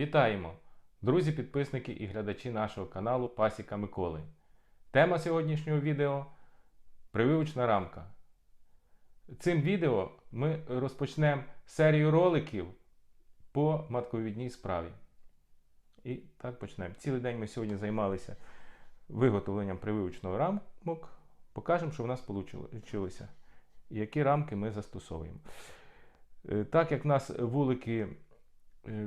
Вітаємо! Друзі, підписники і глядачі нашого каналу Пасіка Миколи. Тема сьогоднішнього відео прививочна рамка. Цим відео ми розпочнемо серію роликів по матковідній справі. І так почнемо. Цілий день ми сьогодні займалися виготовленням прививочного рамок. Покажемо, що в нас вийшло які рамки ми застосовуємо. Е, Так як в нас вулики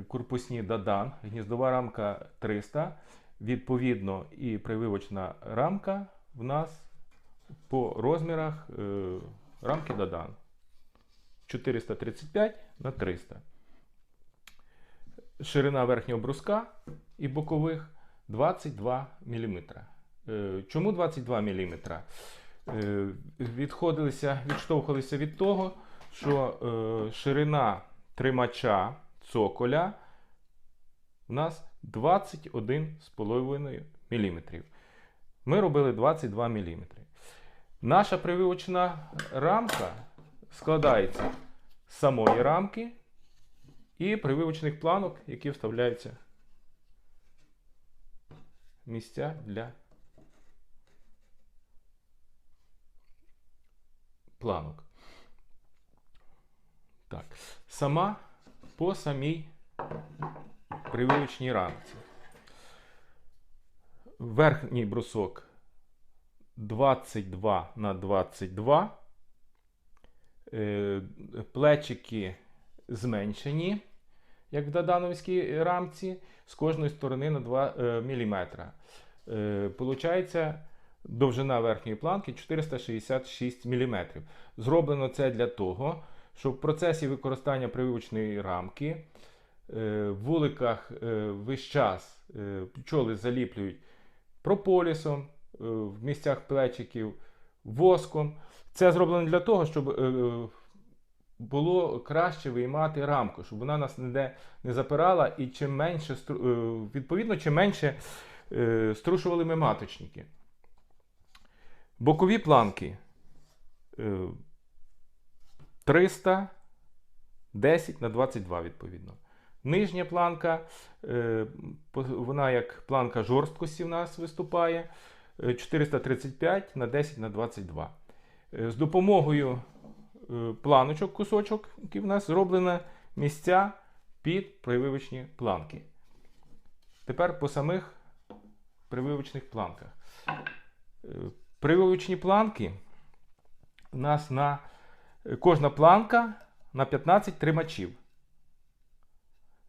корпусні Дадан, гніздова рамка 300, відповідно, і прививочна рамка в нас по розмірах е, рамки Дадан 435 на 300. Ширина верхнього бруска і бокових 22 мм. Чому 22 мм? Е, Відходилися, відштовхувалися від того, що е, ширина тримача цоколя у нас 21,5 мм. Ми робили 22 мм. Наша прививочна рамка складається з самої рамки і прививочних планок, які вставляються місця для планок. Так. Сама по самій прививочній рамці. Верхній брусок 22 на 22. Е, Плечики зменшені, як в дадановській рамці, з кожної сторони на 2 мм. Получається довжина верхньої планки 466 мм. Зроблено це для того, щоб в процесі використання прививочної рамки е, в вуликах е, весь час е, пчоли заліплюють прополісом в місцях плечиків, воском. Це зроблено для того, щоб було краще виймати рамку, щоб вона нас ніде не запирала, і чим менше, відповідно, чим менше струшували ми маточники. Бокові планки е, 300, 10 на 22 відповідно. Нижня планка, е, вона як планка жорсткості в нас виступає е, 435 на 10 на 22. Е, З допомогою е, планочок, кусочок, які в нас зроблено місця під прививочні планки. Тепер по самих прививочних планках. Е, Прививочні планки у нас на кожна планка на 15 тримачів.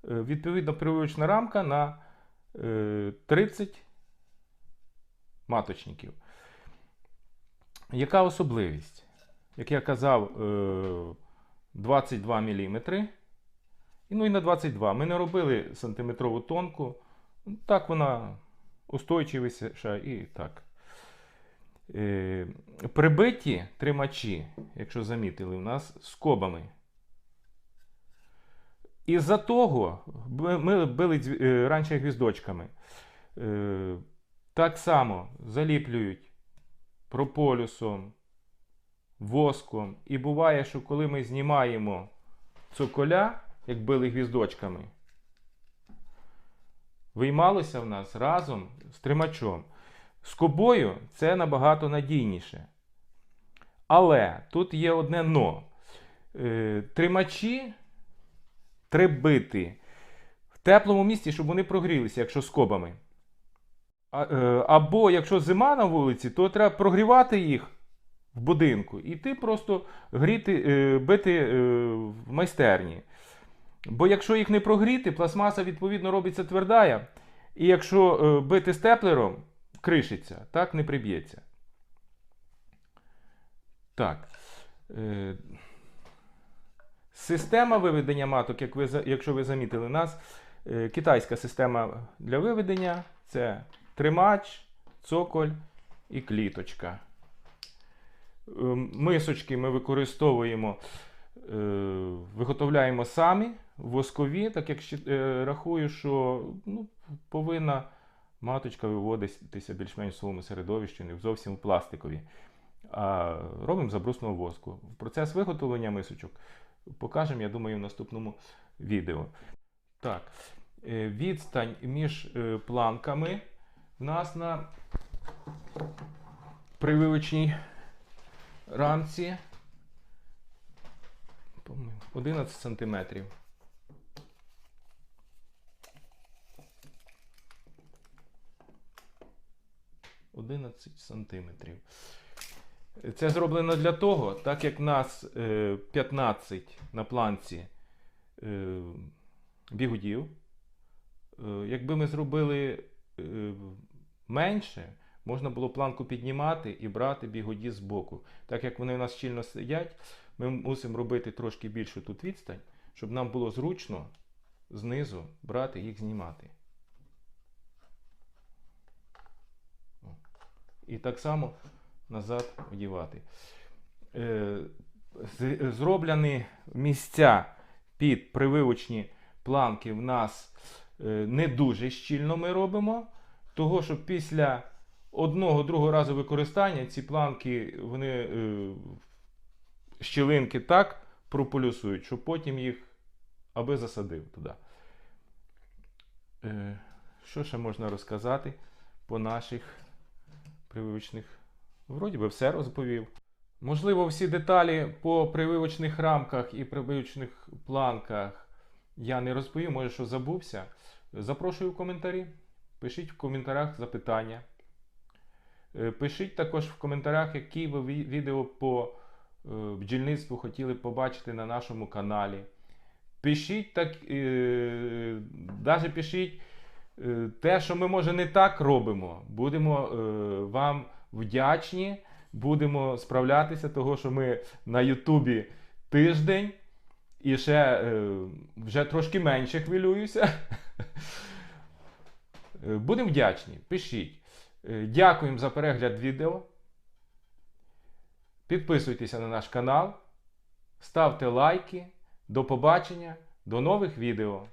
Е, Відповідно, прививочна рамка на е, 30 маточників. Яка особливість? Як я казав, е, 22 мм. Ну і на 22. Ми не робили сантиметрову тонку. Так вона устойчивіша і так. Е, Прибиті тримачі, якщо замітили, у нас скобами. Із-за того ми били е, раніше гвіздочками. Е, Так само заліплюють прополюсом, воском. І буває, що коли ми знімаємо цоколя, як били гвіздочками, виймалося в нас разом з тримачом. З кобою це набагато надійніше. Але тут є одне но. Е, Тримачі треба бити в теплому місці, щоб вони прогрілися, якщо скобами. А, е, або якщо зима на вулиці, то треба прогрівати їх в будинку. І ти просто гріти, е, бити в майстерні. Бо якщо їх не прогріти, пластмаса відповідно робиться твердая. І якщо бити степлером, кришиться, так не приб'ється. Так. Е, Система виведення маток, як ви, якщо ви замітили, у нас е, китайська система для виведення це тримач, цоколь і кліточка. Е, Мисочки ми використовуємо, е, виготовляємо самі воскові, так як рахую, що ну, повинна маточка виводитися більш-менш в своєму середовищі, не зовсім в пластикові. А робимо забрусного воску. Процес виготовлення мисочок покажемо, я думаю, в наступному відео. Так. Е, Відстань між е, планками в нас на прививочній рамці 11 сантиметрів. Одинадцять сантиметрів. Це зроблено для того, так як нас е, 15 на планці е, бігудів. Е, якби ми зробили е, менше, можна було планку піднімати і брати бігуді з боку. Так як вони у нас щільно сидять, ми мусимо робити трошки більшу тут відстань, щоб нам було зручно знизу брати їх знімати. І так само назад одівати. Е, Зроблені місця під прививочні планки в нас е, не дуже щільно ми робимо, того що після одного другого разу використання ці планки вони е, щілинки так прополюсують, що потім їх аби засадив туди. Що ще можна розказати по наших прививочних? Вроді би все розповів. Можливо, всі деталі по прививочних рамках і прививочних планках я не розповів, може, що забувся. Запрошую в коментарі. Пишіть в коментарях запитання. Е, Пишіть також в коментарях, які ви відео по е, бджільництву хотіли побачити на нашому каналі. Пишіть так, навіть пишіть е, те, що ми, може, не так робимо. Будемо е, вам вдячні, будемо справлятися, того, що ми на Ютубі тиждень і ще е, вже трошки менше хвилююся. Е, Будемо вдячні. Пишіть. Е, Дякуємо за перегляд відео. Підписуйтеся на наш канал, ставте лайки. До побачення, до нових відео.